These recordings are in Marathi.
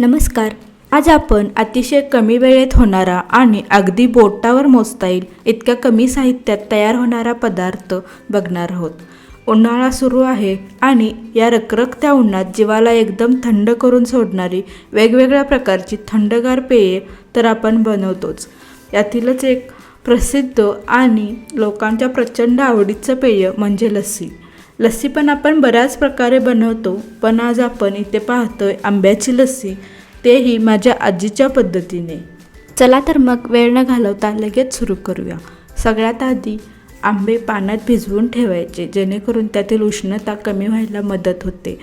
नमस्कार. आज आपण अतिशय कमी वेळेत होणारा आणि अगदी बोटावर मोजता येईल इतक्या कमी साहित्यात तयार होणारा पदार्थ बघणार आहोत. उन्हाळा सुरू आहे आणि या रखरखत्या उन्हात जीवाला एकदम थंड करून सोडणारी वेगवेगळ्या प्रकारची थंडगार पेये तर आपण बनवतोच. यातीलच एक प्रसिद्ध आणि लोकांच्या प्रचंड आवडीचं पेय म्हणजे लस्सी. लस्सी पण आपण बऱ्याच प्रकारे बनवतो पण आज आपण इथे पाहतोय आंब्याची लस्सी. तेही माझ्या आजीच्या पद्धतीने. चला तर मग वेळ न घालवता लगेच सुरू करूया. सगळ्यात आधी आंबे पाण्यात भिजवून ठेवायचे जेणेकरून त्यातील उष्णता कमी व्हायला मदत होते.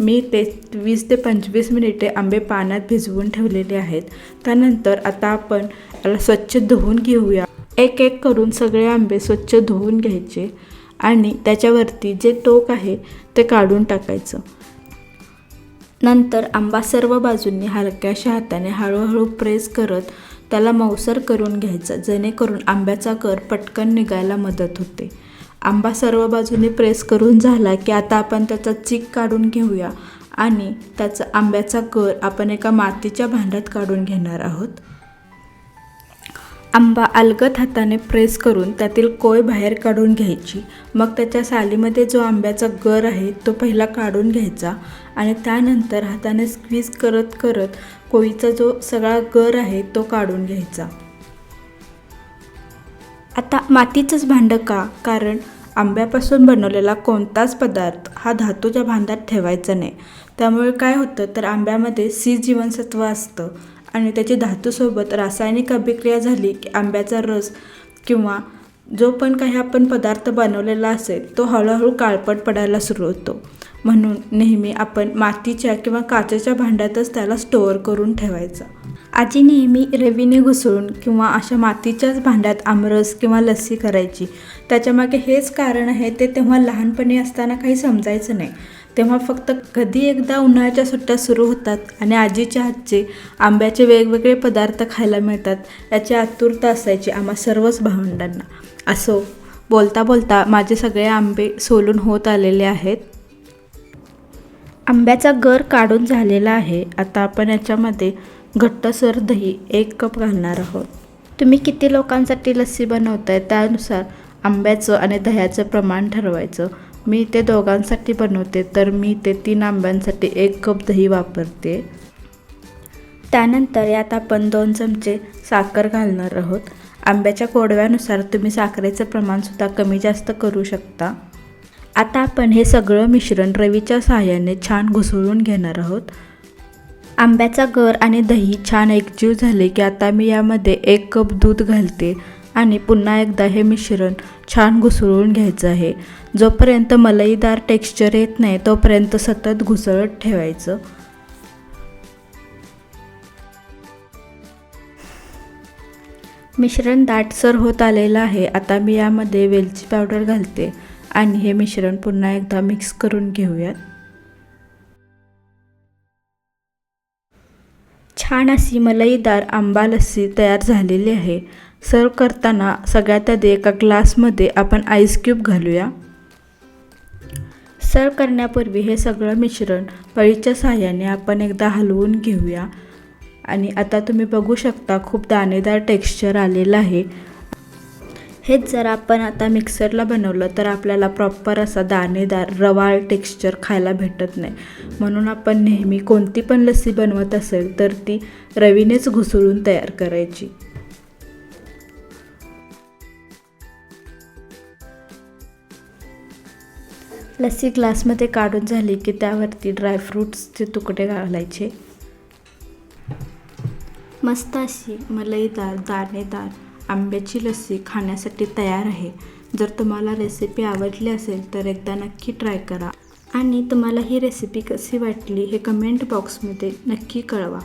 मी ते वीस ते पंचवीस मिनिटे आंबे पाण्यात भिजवून ठेवलेले आहेत. त्यानंतर आता आपण स्वच्छ धुवून घेऊया. एक एक करून सगळे आंबे स्वच्छ धुवून घ्यायचे. आणि त्याच्यावरती जे टोक आहे ते काढून टाकायचं. नंतर आंबा सर्व बाजूंनी हलक्याशा हाताने हळूहळू प्रेस करत त्याला मऊसर करून घ्यायचा जेणेकरून आंब्याचा कर पटकन निघायला मदत होते. आंबा सर्व बाजूने प्रेस करून झाला की आता आपण त्याचा चीक काढून घेऊया आणि त्याचा आंब्याचा कर आपण एका मातीच्या भांड्यात काढून घेणार आहोत. आंबा अलगद हाताने प्रेस करून त्यातील कोय बाहेर काढून घ्यायची. मग त्याच्या सालीमध्ये जो आंब्याचा गर आहे तो पहिला काढून घ्यायचा आणि त्यानंतर हाताने स्क्वीज करत करत कोळीचा जो सगळा गर आहे तो काढून घ्यायचा. आता मातीचंच भांडं का? कारण आंब्यापासून बनवलेला कोणताच पदार्थ हा धातूच्या भांड्यात ठेवायचा नाही. त्यामुळे काय होतं तर आंब्यामध्ये सी जीवनसत्व असतं. आणि त्याची धातूसोबत रासायनिक अभिक्रिया झाली की आंब्याचा रस किंवा जो पण काही आपण पदार्थ बनवलेला असेल तो हळूहळू काळपट पडायला सुरू होतो. म्हणून नेहमी आपण मातीच्या किंवा काचेच्या भांड्यातच त्याला स्टोअर करून ठेवायचा. आजी नेहमी रवीने घुसळून किंवा अशा मातीच्याच भांड्यात आमरस किंवा लस्सी करायची. त्याच्यामागे हेच कारण आहे ते तेव्हा लहानपणी असताना काही समजायचं नाही. तेव्हा फक्त कधी एकदा उन्हाळ्याच्या सुट्ट्या सुरू होतात आणि आजीच्या हातचे आंब्याचे वेगवेगळे पदार्थ खायला मिळतात याची आतुरता असायची आम्हा सर्वच भावंडांना. असो बोलता बोलता माझे सगळे आंबे सोलून होत आलेले आहेत. आंब्याचा गर काढून झालेला आहे. आता आपण याच्यामध्ये घट्टसर दही एक कप घालणार आहोत. तुम्ही किती लोकांसाठी लस्सी बनवताय? त्यानुसार आंब्याचं आणि दह्याचं प्रमाण ठरवायचं. मी ते दोघांसाठी बनवते तर मी ते तीन आंब्यांसाठी एक कप दही वापरते. त्यानंतर यात आपण दोन चमचे साखर घालणार आहोत. आंब्याच्या कोडव्यानुसार तुम्ही साखरेचं प्रमाणसुद्धा कमी जास्त करू शकता. आता आपण हे सगळं मिश्रण रवीच्या सहाय्याने छान घुसळून घेणार आहोत. आंब्याचा गर आणि दही छान एकजीव झाले की आता मी यामध्ये एक कप दूध घालते. आणि पुन्हा एकदा हे मिश्रण छान घुसळून घ्यायचं आहे. जोपर्यंत मलईदार टेक्स्चर येत नाही तोपर्यंत सतत घुसळत ठेवायचं. मिश्रण दाटसर होत आलेलं आहे. आता मी यामध्ये वेलची पावडर घालते आणि हे मिश्रण पुन्हा एकदा मिक्स करून घेऊयात. छान अशी मलईदार आंबा लस्सी तयार झालेली आहे. सर्व करताना सगळ्यात आधी एका ग्लासमध्ये आपण आईस क्यूब घालूया. सर्व करण्यापूर्वी हे सगळं मिश्रण पळीच्या साह्याने आपण एकदा हलवून घेऊया. आणि आता तुम्ही बघू शकता खूप दाणेदार टेक्स्चर आलेलं आहे. हेच जर आपण आता मिक्सरला बनवलं तर आपल्याला प्रॉपर असा दाणेदार रवाळ टेक्स्चर खायला भेटत नाही. म्हणून आपण नेहमी कोणती पण लस्सी बनवत असेल तर ती रवीनेच घुसळून तयार करायची. लस्सी ग्लासमध्ये काढून झाली की त्यावरती ड्रायफ्रूट्सचे तुकडे घालायचे. मस्त अशी मलईदार दाणेदार आंब्याची लस्सी खाण्यासाठी तयार आहे. जर तुम्हाला रेसिपी आवडली असेल तर एकदा नक्की ट्राय करा. आणि तुम्हाला ही रेसिपी कशी वाटली हे कमेंट बॉक्समध्ये नक्की कळवा.